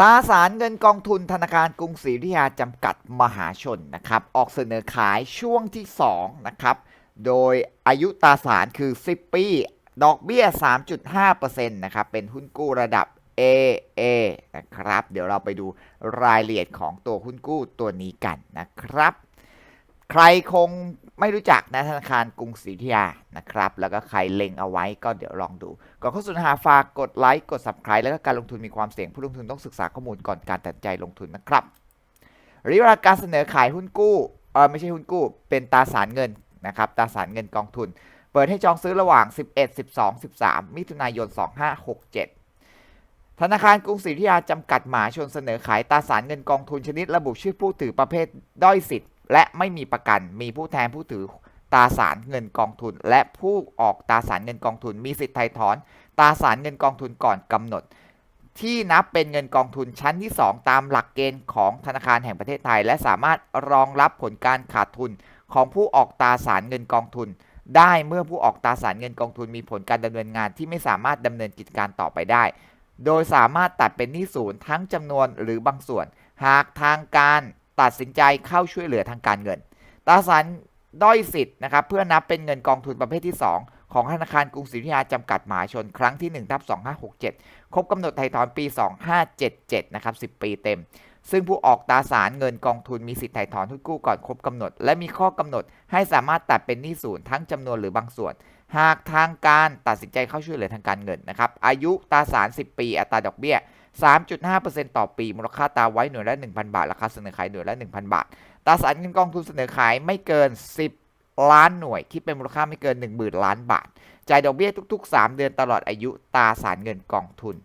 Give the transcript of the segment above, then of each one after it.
ตราสารเงินกองทุนธนาคารกรุงศรีอยุธยาจำกัดมหาชนนะครับ ออกเสนอขายช่วงที่ 2 นะครับ โดยอายุตราสารคือ 10 ปี ดอกเบี้ย 3.5%นะครับ เป็นหุ้นกู้ระดับ AA นะครับ เดี๋ยวเราไปดูรายละเอียดของตัวหุ้นกู้ตัวนี้กันนะครับ ใครคงไม่รู้จักนะธนาคารกรุงศรีอยุธยานะครับ แล้วก็ใครเล็งเอาไว้ก็เดี๋ยวลองดู ก่อนเข้าสู่เนื้อหาฝากกดไลค์กด subscribe แล้วก็การลงทุนมีความเสี่ยงผู้ลงทุนต้องศึกษาข้อมูลก่อนการตัดใจลงทุนนะครับระยะเวลาการเสนอขายหุ้นกู้เออไม่ใช่หุ้นกู้ เป็นตราสารเงินนะครับตราสารเงินกองทุน เปิดให้จองซื้อระหว่าง 11 12 13 มิถุนายน 2567ธนาคารกรุงศรีอยุธยาจำกัดหมาชนเสนอขายตราสารเงินกองทุนชนิดระบุชื่อผู้ถือประเภทด้อยสิทธิ์ และไม่มีประกัน มีผู้แทนผู้ถือตราสารเงินกองทุน และผู้ออกตราสารเงินกองทุน มีสิทธิ์ไถ่ถอนตราสารเงินกองทุนก่อนกำหนด ที่นับเป็นเงินกองทุนชั้นที่ 2 ตามหลักเกณฑ์ของธนาคารแห่งประเทศไทย และสามารถรองรับผลการขาดทุนของผู้ออกตราสารเงินกองทุน ได้เมื่อผู้ออกตราสารเงินกองทุนมีผลการดำเนินงานที่ไม่สามารถดำเนินกิจการต่อไปได้ โดยสามารถตัดเป็นหนี้ศูนย์ทั้งจำนวนหรือบางส่วน หากทางการ ตัดสินใจเข้าช่วยเหลือทางการเงินตราสารด้อยสิทธิ์นะครับเพื่อนับเป็นเงินกองทุนประเภทที่ 2 ของธนาคารกรุงศรีอยุธยาจำกัดมหาชนครั้งที่1ทับ2567 ครบกำหนดไถ่ถอนปี 2577 นะครับ 10 ปีเต็ม ซึ่งผู้ออกตราสารเงินกองทุนมีสิทธิ์ไถ่ถอนหุ้นกู้ก่อนครบกำหนด และมีข้อกำหนดให้สามารถตัดเป็นหนี้ศูนย์ทั้งจำนวนหรือบางส่วน หากทางการตัดสินใจเข้าช่วยเหลือทางการเงินนะครับอายุตราสาร 10 ปีอัตราดอกเบี้ย 3.5%ต่อปี มูลค่าตาไว้หน่วยละ 1,000 บาท ราคาเสนอขายหน่วยละ 1,000 บาท ตราสารเงินกองทุนเสนอขายไม่เกิน 10 ล้านหน่วยคิดเป็นมูลค่าไม่เกิน 10,000 ล้านบาท จ่ายดอกเบี้ยทุก ๆ 3 เดือนตลอดอายุตราสารเงินกองทุน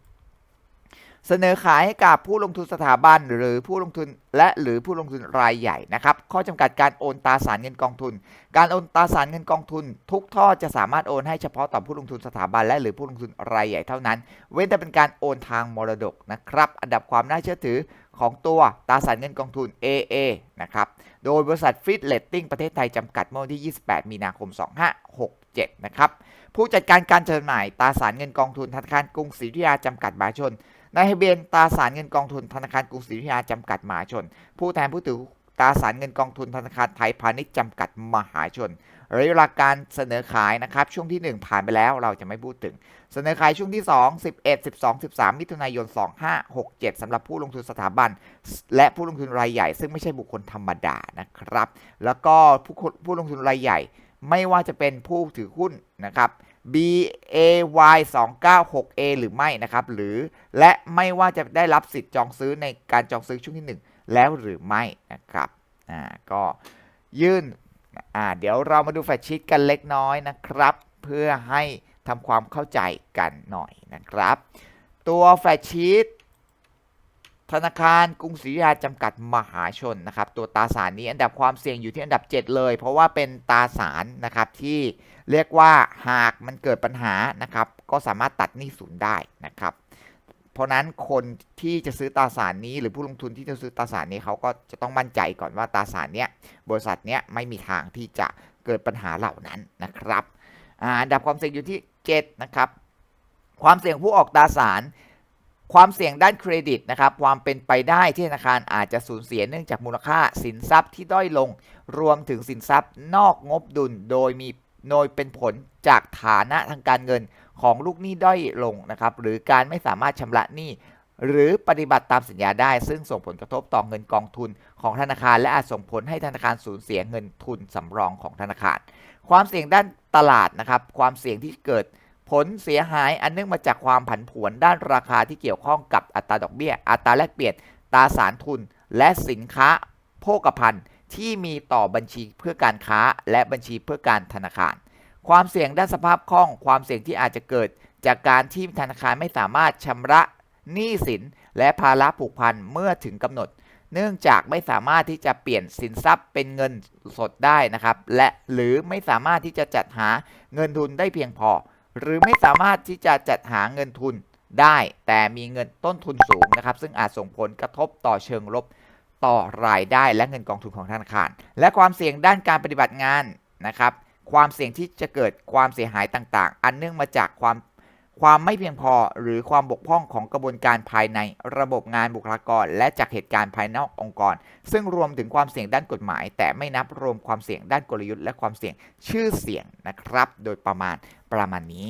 เสนอขายให้กับผู้ลงทุนสถาบันหรือผู้ลงทุนและหรือผู้ลงทุนรายใหญ่นะครับ ข้อจำกัดการโอนตราสารเงินกองทุน การโอนตราสารเงินกองทุน ทุกท่อจะสามารถโอนให้เฉพาะต่อผู้ลงทุนสถาบันและหรือผู้ลงทุนรายใหญ่เท่านั้น เว้นแต่เป็นการโอนทางมรดกนะครับ อันดับความน่าเชื่อถือของตัวตราสารเงินกองทุน AA นะครับ โดยบริษัทฟิตเลตติ้งประเทศไทยจำกัดเมื่อวันที่ 28 มีนาคม 2567 นะครับ ผู้จัดการการจำหน่ายตราสารเงินกองทุนธนาคารกรุงศรีอยุธยาจำกัดมหาชน นายทะเบียนตราสารเงินกองทุนธนาคารกรุงศรีอยุธยาจำกัดมหาชน ผู้แทนผู้ถือตราสารเงินกองทุนธนาคารไทยพาณิชย์จำกัดมหาชนระยะเวลาการเสนอขายนะครับช่วงที่ 1 ผ่านไปแล้วเราจะไม่พูดถึง เสนอขายช่วงที่ 2 11 12 13 มิถุนายน 2567สำหรับผู้ลงทุนสถาบัน และผู้ลงทุนรายใหญ่ ซึ่งไม่ใช่บุคคลธรรมดานะครับ แล้วก็ผู้ผู้ลงทุนรายใหญ่ ไม่ว่าจะเป็นผู้ถือหุ้นนะครับ BAY 296A หรือไม่นะครับ หรือและไม่ว่าจะได้รับสิทธิ์จองซื้อในการจองซื้อช่วงที่ 1 แล้วหรือไม่นะครับอ่าก็ยื่นอ่าเดี๋ยวเรามาดูแฟชชีตกันเล็กน้อยนะครับ เพื่อให้ทำความเข้าใจกันหน่อยนะครับ ตัวแฟชชีต ธนาคารกรุงศรีอยุธยาจำกัดมหาชนนะครับ ตัวตราสารนี้อันดับความเสี่ยงอยู่ที่อันดับ 7 เลย เพราะว่าเป็นตราสารนะครับที่เรียกว่าหากมันเกิดปัญหานะครับ ก็สามารถตัดหนี้ศูนย์ได้นะครับ เพราะนั้นคนที่จะซื้อตราสารนี้ หรือผู้ลงทุนที่จะซื้อตราสารนี้เขาก็จะต้องมั่นใจก่อนว่าตราสารเนี้ยบริษัทเนี้ยไม่มีทางที่จะเกิดปัญหาเหล่านั้นนะครับอันดับความเสี่ยงอยู่ที่7นะครับความเสี่ยงผู้ออกตราสาร ความเสี่ยงด้านเครดิตนะครับความเป็นไปได้ที่ธนาคารอาจจะสูญเสียเนื่องจากมูลค่าสินทรัพย์ที่ด้อยลง รวมถึงสินทรัพย์นอกงบดุลโดยมีโดยเป็นผลจากฐานะทางการเงินของลูกหนี้ด้อยลงนะครับหรือการไม่สามารถชำระหนี้หรือปฏิบัติตามสัญญาได้ ซึ่งส่งผลกระทบต่อเงินกองทุนของธนาคาร และอาจส่งผลให้ธนาคารสูญเสียเงินทุนสำรองของธนาคาร ความเสี่ยงด้านตลาดนะครับความเสี่ยงที่เกิด ผลเสียหายอันเนื่องมาจากความผันผวนด้านราคาที่เกี่ยวข้องกับอัตราดอกเบี้ย อัตราแลกเปลี่ยนตราสารทุน และสินค้าโภคภัณฑ์ที่มีต่อบัญชีเพื่อการค้า และบัญชีเพื่อการธนาคาร ความเสี่ยงด้านสภาพคล่อง ความเสี่ยงที่อาจจะเกิด จากการที่ธนาคารไม่สามารถชำระหนี้สิน และภาระผูกพันเมื่อถึงกำหนด เนื่องจากไม่สามารถที่จะเปลี่ยนสินทรัพย์เป็นเงินสดได้นะครับ และหรือไม่สามารถที่จะจัดหาเงินทุนได้เพียงพอ หรือไม่สามารถที่จะจัดหาเงินทุนได้ แต่มีเงินต้นทุนสูงนะครับ ซึ่งอาจส่งผลกระทบต่อเชิงลบต่อรายได้และเงินกองทุนของธนาคาร และความเสี่ยงด้านการปฏิบัติงานนะครับ ความเสี่ยงที่จะเกิดความเสียหายต่างๆ อันเนื่องมาจากความ ความไม่เพียงพอหรือความบกพร่องของกระบวนการภายในระบบงานบุคลากร และจากเหตุการณ์ภายนอกองค์กร ซึ่งรวมถึงความเสี่ยงด้านกฎหมาย แต่ไม่นับรวมความเสี่ยงด้านกลยุทธ์และความเสี่ยงชื่อเสียงนะครับ โดยประมาณประมาณนี้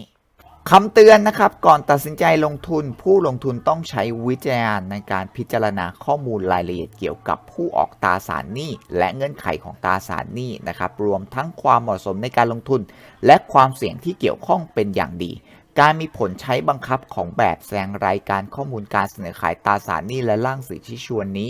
คำเตือนนะครับ ก่อนตัดสินใจลงทุนผู้ลงทุนต้องใช้วิจารณญาณในการพิจารณาข้อมูลรายละเอียดเกี่ยวกับผู้ออกตราสารหนี้ และเงื่อนไขของตราสารหนี้นะครับ รวมทั้งความเหมาะสมในการลงทุน และความเสี่ยงที่เกี่ยวข้องเป็นอย่างดี การมีผลใช้บังคับของแบบแสดงรายการข้อมูลการเสนอขายตราสารหนี้และร่างสื่อชี้ชวนนี้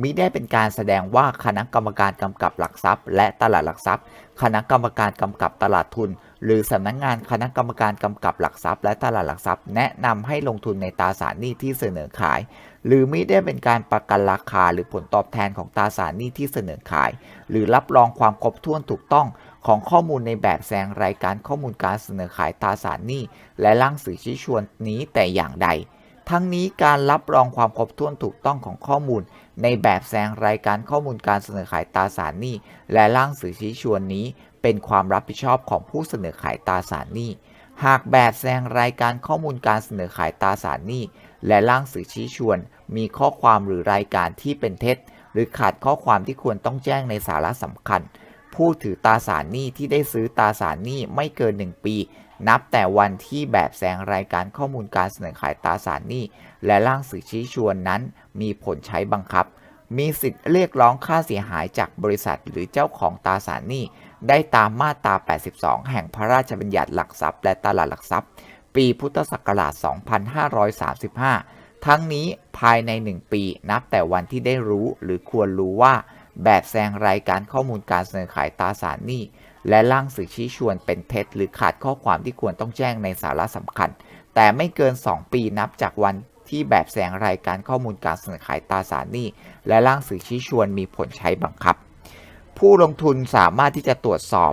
มิได้เป็นการแสดงว่าคณะกรรมการกำกับหลักทรัพย์ และตลาดหลักทรัพย์ คณะกรรมการกำกับตลาดทุน หรือสำนักงงานคณะกรรมการกำกับหลักทรัพย์ และตลาดหลักทรัพย์ แนะนำให้ลงทุนในตราสารหนี้ที่เสนอขาย หรือไมิได้เป็นการประกันราคาหรือผลตอบแทนของตราสารหนี้ที่เสนอขาย หรือรับรองความครบถ้วนถูกต้องของข้อมูลในแบบแสดงรายการข้อมูลการเสนอขายตราสารหนี้และร่างสื่อชี้ชวนนี้แต่อย่างใด ทั้งนี้การรับรองความครบถ้วนถูกต้องของข้อมูล ในแบบแสดงรายการข้อมูลการเสนอขายตราสารหนี้และร่างสื่อชี้ชวนนี้ เป็นความรับผิดชอบของผู้เสนอขายตราสารหนี้หากแบบแสดงรายการข้อมูลการเสนอขายตราสารหนี้ และร่างสื่อชี้ชวน มีข้อความหรือรายการที่เป็นเท็จ หรือขาดข้อความที่ควรต้องแจ้งในสาระสำคัญ ผู้ถือตราสารหนี้ที่ได้ซื้อตราสารหนี้ไม่เกิน 1 ปี นับแต่วันที่แบบแสงรายการข้อมูลการเสนอขายตราสารหนี้และร่างสื่อชี้ชวนนั้น มีผลใช้บังคับ มีสิทธิ์เรียกร้องค่าเสียหายจากบริษัทหรือเจ้าของตราสารหนี้ได้ตามมาตรา 82 แห่งพระราชบัญญัติหลักทรัพย์และตลาดหลักทรัพย์ ปีพุทธศักราช 2535 ทั้งนี้ภายใน 1 ปีนับแต่วันที่ได้รู้หรือควรรู้ว่า แบบแสดงรายการข้อมูลการเสนอขายตราสารหนี้ และร่างสื่อชี้ชวนเป็นเท็จ หรือขาดข้อความที่ควรต้องแจ้งในสาระสำคัญ แต่ไม่เกิน 2 ปีนับจากวันที่แบบแสดงรายการข้อมูลการเสนอขายตราสารหนี้ และร่างสื่อชี้ชวนมีผลใช้บังคับ ผู้ลงทุนสามารถที่จะตรวจสอบ